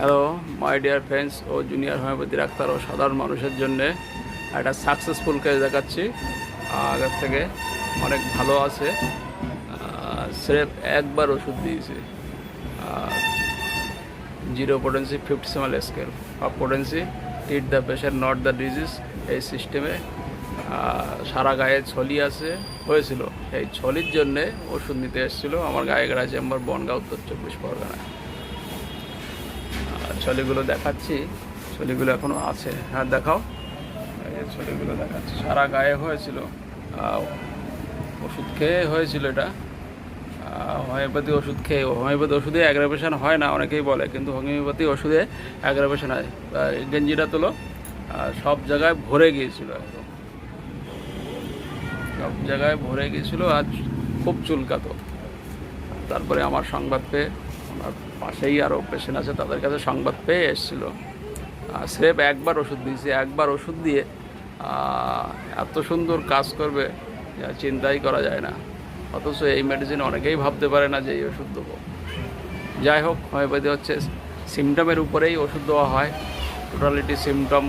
Hello my dear friends ও junior homeopathy doctor ও সাধারণ মানুষের জন্য একটা সাকসেসফুল কেস দেখাচ্ছি। আগের থেকে অনেক ভালো আছে। স্রেফ একবার ওষুধ দিয়েছে। Zero potency fifty millesimal scale of potency tit the patient not the disease এই সিস্টেমে সারা গায়ে ছলি আছে। হয়েছিল। এই ছলির জন্যে ওষুধ নিতে এসেছিল। আমার গায়ে গড়া চেম্বার, বনগাঁ, উত্তর চব্বিশ পরগনায়। ছলিগুলো দেখাচ্ছি। ছলিগুলো এখনও আছে। হ্যাঁ দেখাও। ছলিগুলো দেখাচ্ছি। সারা গায়ে হয়েছিল। ওষুধ খেয়ে হয়েছিল এটা। হোমিওপ্যাথি ওষুধ খেয়ে, হোমিওপ্যাথি ওষুধে অ্যাগ্রাভেশন হয় না, অনেকেই বলে, কিন্তু হোমিওপ্যাথি ওষুধে অ্যাগ্রাভেশন হয়। গেঞ্জিটা তোলো। সব জায়গায় ভরে গিয়েছিল একদম। সব জায়গায় ভরে গিয়েছিল আর খুব চুলকাতো। তারপরে আমার সংবাদ পেয়ে আমার পাশেই আরও পেশেন্ট আছে, তাদের কাছে সংবাদ পেয়ে এসেছিল। স্রেফ একবার ওষুধ দিয়েছে, একবার ওষুধ দিয়ে এত সুন্দর কাজ করবে চিন্তাই করা যায় না। অথচ এই মেডিসিন অনেকেই ভাবতে পারে না যে এই ওষুধ দেবো। যাই হোক হোমিওপ্যাথি হচ্ছে সিমটমের উপরেই ওষুধ দেওয়া হয়। টোটালিটি সিমটম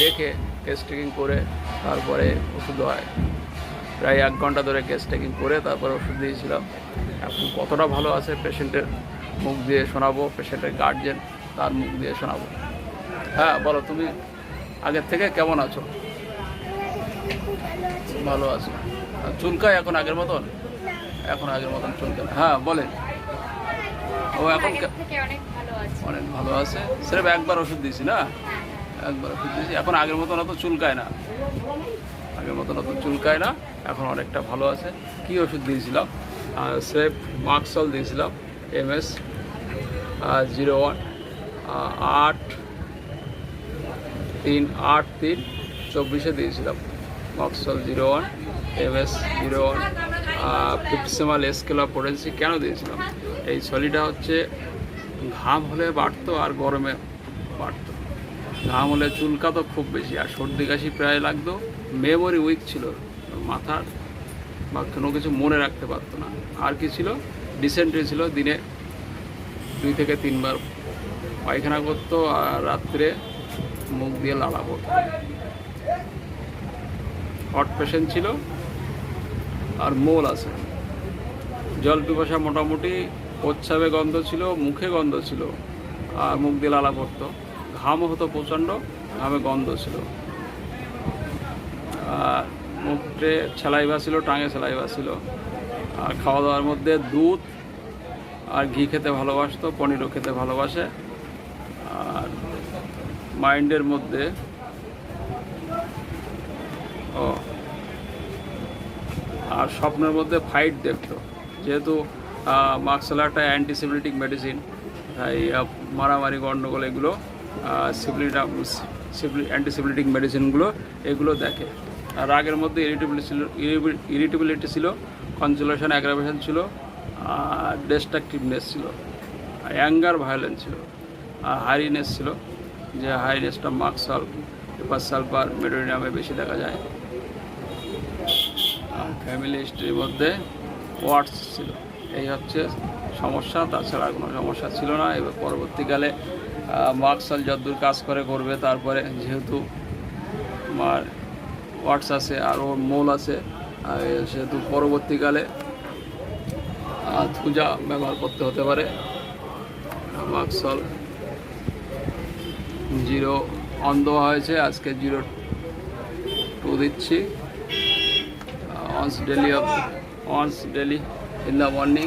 দেখে কেস টেকিং করে তারপরে ওষুধ হয়। প্রায় এক ঘণ্টা ধরে কেস টেকিং করে তারপরে ওষুধ দিয়েছিলাম। এখন কতটা ভালো আছে পেশেন্টের মুখ দিয়ে শোনাবো, পেশেন্টের গার্জেন তার মুখ দিয়ে শোনাবো। হ্যাঁ বলো তুমি আগের থেকে কেমন আছো? ভালো আছো। চুলকায় এখন আগের মতন? এখন আগের মতন চুলকায়। হ্যাঁ বলেন ও এখন অনেক ভালো আছে। সেরকম একবার ওষুধ দিয়েছি না? একবার ওষুধ দিয়েছি। এখন আগের মতন অত চুলকায় না। আগের মতন অত চুলকায় না। এখন অনেকটা ভালো আছে। কি ওষুধ দিয়েছিলাম? সেফ মার্কসল দিয়েছিলাম। এম এস জিরো ওয়ান আট, তিন আট, তিন, চব্বিশে দিয়েছিলাম। মক্সল zero one M S zero one fifty millesimal scale potency কেন দিয়েছিলাম? এই ছলিটা হচ্ছে ঘাম হলে বাড়তো আর গরমে বাড়তো। ঘাম হলে চুলকাতো খুব বেশি, আর সর্দি কাশি প্রায় লাগতো। মেমোরি উইক ছিল মাথার, বা কোনো কিছু মনে রাখতে পারতো না। আর কি ছিল? ডিসেন্ট্রি ছিল, দিনে দুই থেকে তিনবার পায়খানা করতো আর রাত্রে মুখ দিয়ে লালা পড়তো। হট পেশেন্ট ছিল আর মোল আছে। জল পিপাসা মোটামুটি প্রচ্ছাবে গন্ধ ছিল, মুখে গন্ধ ছিল, আর মুখ দিয়ে লালা পড়তো। ঘামও হতো প্রচণ্ড, ঘামে গন্ধ ছিল। আর মুখে সেলাইভা ছিল, টাঙে সেলাইভা ছিল। আর খাওয়া দাওয়ার মধ্যে দুধ আর ঘি খেতে ভালোবাসতো, পনিরও খেতে ভালোবাসে। আর মাইন্ডের মধ্যে ও, আর স্বপ্নের মধ্যে ফাইট দেখতো। যেহেতু মার্কসেল একটা অ্যান্টিসিবিলিটিক মেডিসিন তাই মারামারি গণ্ডগোল এগুলো সিবিলিটা অ্যান্টিসিবিলিটিক মেডিসিনগুলো এগুলো দেখে। আর রাগের মধ্যে ইরিটেবিলিটি ছিল ইরিটেবিলিটি ছিল কনসুলেশন অ্যাগ্রাভেশন ছিল ডিস্ট্রাকটিভনেস ছিল অ্যাঙ্গার ভায়োলেন্স ছিল আর হাইরিনেস ছিল, যে হাইনেসটা মার্কসল পেপার সালফার মেডোরিনামে বেশি দেখা যায়। আর ফ্যামিলি হিস্ট্রির মধ্যে ওয়ার্ডস ছিল। এই হচ্ছে সমস্যা, তাছাড়া কোনো সমস্যা ছিল না। এবার পরবর্তীকালে মার্কসাল যদ্দূর কাজ করে, করবে, তারপরে যেহেতু আমার ওয়ার্ডস আছে আর ওর মোল আছে সেহেতু পরবর্তীকালে থুজা ব্যবহার করতে হতে পারে। মার্কসল জিরো অন দেওয়া হয়েছে, আজকে জিরো টু দিচ্ছি। Once daily of once daily in the morning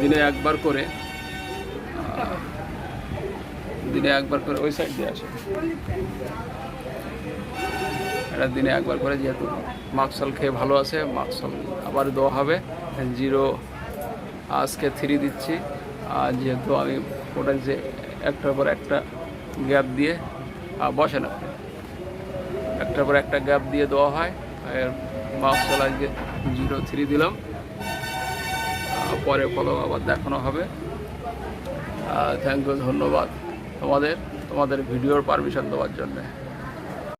দিনে একবার করে দিনে একবার করে, ওই সাইড দিয়ে আসে। এটা দিনে একবার করে যেহেতু মাকসল খেয়ে ভালো আছে মাকসল আবার দেওয়া হবে। জিরো, আজকে থ্রি দিচ্ছি। আর যেহেতু আমি পোটেন্সি একটার পর একটা গ্যাপ দিয়ে বসে না। একটার পর একটা গ্যাপ দিয়ে দেওয়া হয়। এর মাকসল আজকে জিরো থ্রি দিলাম। পরে ফলো আবার দেখানো হবে। থ্যাংক ইউ ধন্যবাদ তোমাদের তোমাদের ভিডিওর পারমিশন দেওয়ার জন্যে।